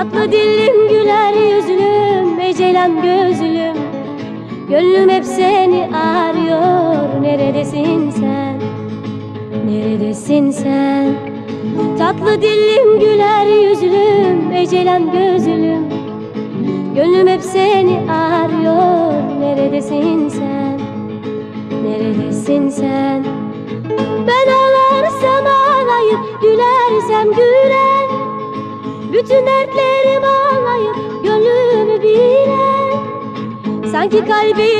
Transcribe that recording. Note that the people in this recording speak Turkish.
Tatlı dilim güler yüzlüm Ecelam gözlüm. Gönlüm hep seni arıyor Neredesin sen? Neredesin sen? Tatlı dilim güler yüzlüm Ecelam gözlüm. Gönlüm hep seni arıyor Neredesin sen? Neredesin sen? Ben ağlarsam ağlayıp Gülersem gülen Bütün dertlerim ağlayıp Gönlümü bilen Sanki kalbim